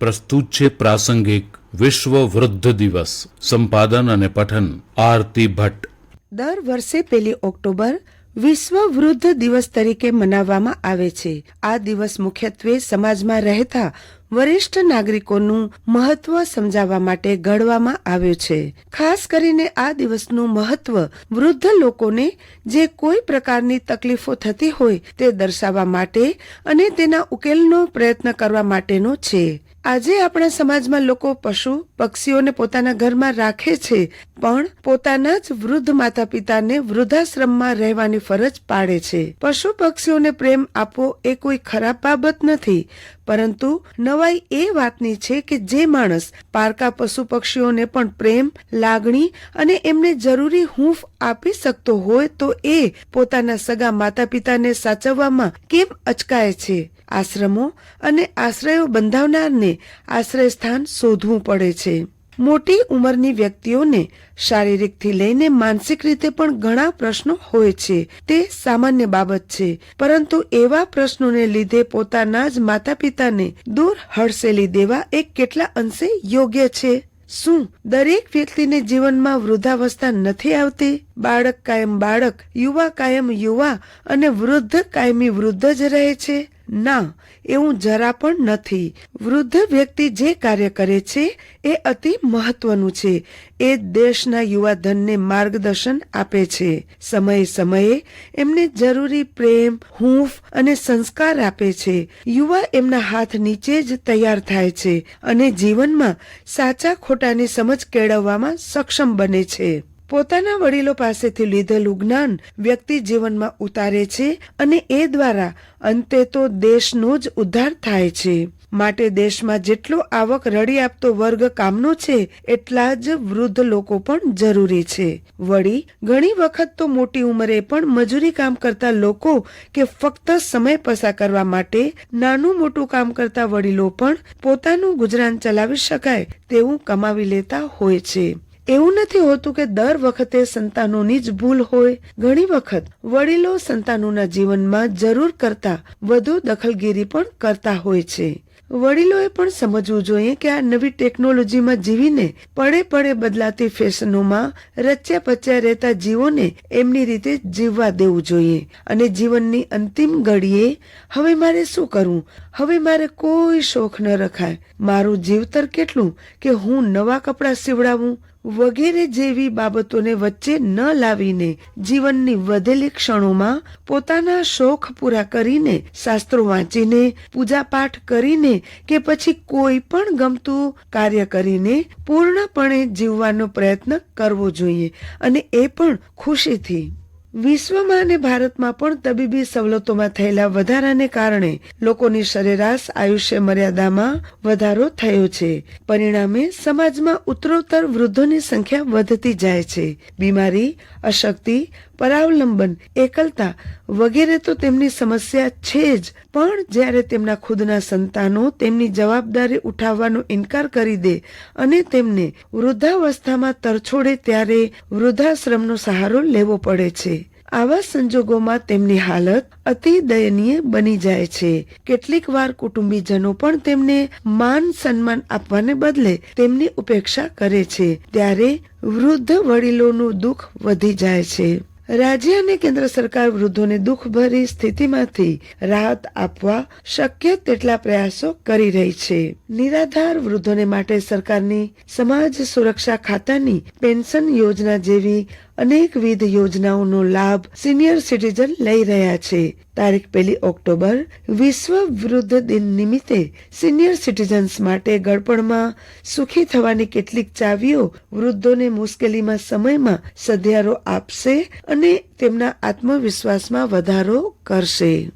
પ્રસ્તુત છે પ્રાસંગિક વિશ્વ વૃદ્ધ દિવસ, સંપાદન અને પઠન, આરતી ભટ્ટ. દર વર્ષે પહેલી ઓક્ટોબર વિશ્વ વૃદ્ધ દિવસ તરીકે મનાવવામાં આવે છે. આ દિવસ મુખ્યત્વે સમાજમાં રહેતા વરિષ્ઠ નાગરિકોનું મહત્વ સમજાવવા માટે ઘડવામાં આવ્યો છે. ખાસ કરીને આ દિવસનું મહત્વ વૃદ્ધ લોકોને જે કોઈ પ્રકારની તકલીફો થતી હોય તે દર્શાવવા માટે અને તેના ઉકેલનો પ્રયત્ન કરવા માટેનો છે. આજે આપણા સમાજમાં લોકો પશુ, પક્ષીઓને પોતાના ઘરમાં રાખે છે, પણ પોતાના જ વૃદ્ધ માતા પિતાને વૃદ્ધાશ્રમમાં રહેવાની ફરજ પાડે છે. પશુ, પક્ષીઓને પ્રેમ આપવો એ કોઈ ખરાબ બાબત નથી પરંતુ નવાઈ એ વાતની છે કે જે માણસ પારકા પશુ પક્ષીઓને પણ પ્રેમ, લાગણી અને એમને જરૂરી હૂંફ આપી શકતો હોય તો એ પોતાના સગા માતા પિતાને સાચવવામાં કેમ અચકાય છે? આશ્રમો અને આશ્રયો બંધાવનારને આશ્રય સ્થાન શોધવું પડે છે. મોટી ઉંમરની વ્યક્તિઓને શારીરિકથી લઈને માનસિક રીતે પણ ઘણા પ્રશ્નો હોય છે. તે સામાન્ય બાબત છે, પરંતુ એવા પ્રશ્નોને લીધે પોતાના જ માતા પિતાને દૂર હડસેલી દેવા એ કેટલા અંશે યોગ્ય છે? શું દરેક વ્યક્તિને જીવનમાં વૃદ્ધાવસ્થા નથી આવતી? બાળક કાયમ બાળક, યુવા કાયમ યુવા અને વૃદ્ધ કાયમી વૃદ્ધ જ રહે છે? ના, એવું જરા પણ નથી. વૃદ્ધ વ્યક્તિ જે કાર્ય કરે છે, એ અતિ મહત્વનું છે. એ દેશના યુવા ધનને માર્ગદર્શન આપે છે. સમયે સમયે એમને જરૂરી પ્રેમ, હૂંફ અને સંસ્કાર આપે છે. યુવા એમના હાથ નીચે જ તૈયાર થાય છે અને જીવનમાં સાચા ખોટાની સમજ કેળવવામાં સક્ષમ બને છે. પોતાના વડીલો પાસેથી લીધેલું જ્ઞાન વ્યક્તિ જીવનમાં ઉતારે છે અને એ દ્વારા અંતે તો દેશનો જ ઉદ્ધાર થાય છે. માટે દેશમાં જેટલો આવક રડી આપતો વર્ગ કામનો છે, એટલા જ વૃદ્ધ લોકો પણ જરૂરી છે. વળી, ઘણી વખત તો મોટી ઉંમરે પણ મજૂરી કામ કરતા લોકો કે ફક્ત સમય પસાર કરવા માટે નાનું મોટું કામ કરતા વડીલો પણ પોતાનું ગુજરાન ચલાવી શકાય તેવું કમાવી લેતા હોય છે. એવું નથી હોતું કે દર વખતે સંતાનોની જ ભૂલ હોય. ઘણી વખત વડીલો સંતાનોના જીવનમાં જરૂર કરતા વધુ દખલગીરી પણ કરતા હોય છે. વડીલોએ પણ સમજવું જોઈએ કે આ નવી ટેકનોલોજીમાં જીવીને પડે પડે બદલાતી ફેશનોમાં રચ્યા પચ્યા રહેતા જીવોને એમની રીતે જીવવા દેવું જોઈએ. અને જીવનની અંતિમ ઘડીએ, હવે મારે શું કરવું? હવે મારે કોઈ શોખ ન રખાય. મારું જીવતર કેટલું કે હું નવા કપડાં સીવડાવું? વગેરે જેવી બાબતોને વચ્ચે ન લાવીને જીવનની વધેલી ક્ષણોમાં પોતાના શોખ પૂરા કરીને શાસ્ત્રો વાંચીને, પૂજાપાઠ કરીને કે પછી કોઈ પણ ગમતું કાર્ય કરીને પૂર્ણપણે જીવવાનો પ્રયત્ન કરવો જોઈએ અને એ પણ ખુશીથી. વિશ્વમાં અને ભારતમાં પણ તબીબી સવલતોમાં થયેલા વધારાને કારણે લોકોની સરેરાશ આયુષ્ય મર્યાદામાં વધારો થયો છે. પરિણામે સમાજમાં ઉત્તરોત્તર વૃદ્ધોની સંખ્યા વધતી જાય છે. બીમારી, અશક્તિ પરાવલંબન, એકલતા વગેરે તો તેમની સમસ્યા છે જ. પણ જ્યારે તેમના ખુદના સંતાનો તેમની જવાબદારી ઉઠાવવાનો ઇનકાર કરી દે અને તેમને વૃદ્ધાવસ્થામાં તરછોડે ત્યારે વૃદ્ધાશ્રમનો સહારો લેવો પડે છે. આવા સંજોગોમાં તેમની હાલત અતિ દયનીય બની જાય છે. કેટલીક વાર કુટુંબીજનો પણ તેમને માન સન્માન આપવાને બદલે તેમની ઉપેક્ષા કરે છે. ત્યારે વૃદ્ધ વડીલોનું દુઃખ વધી જાય છે. રાજ્ય અને કેન્દ્ર સરકાર વૃદ્ધોને દુઃખભરી સ્થિતિમાંથી રાહત આપવા શક્ય તેટલા પ્રયાસો કરી રહી છે. નિરાધાર વૃદ્ધોને માટે સરકારની સમાજ સુરક્ષા ખાતાની પેન્શન યોજના જેવી અનેકવિધ યોજનાઓનો લાભ સિનિયર સિટીઝન લઈ રહ્યા છે. તારીખ પહેલી ઓક્ટોબર વિશ્વ વૃદ્ધ દિન નિમિત્તે સિનિયર સિટીઝન્સ માટે ગળપણમાં સુખી થવાની કેટલીક ચાવીઓ વૃદ્ધોને મુશ્કેલીમાં સમયમાં સધિયારો આપશે અને તેમના આત્મવિશ્વાસમાં વધારો કરશે.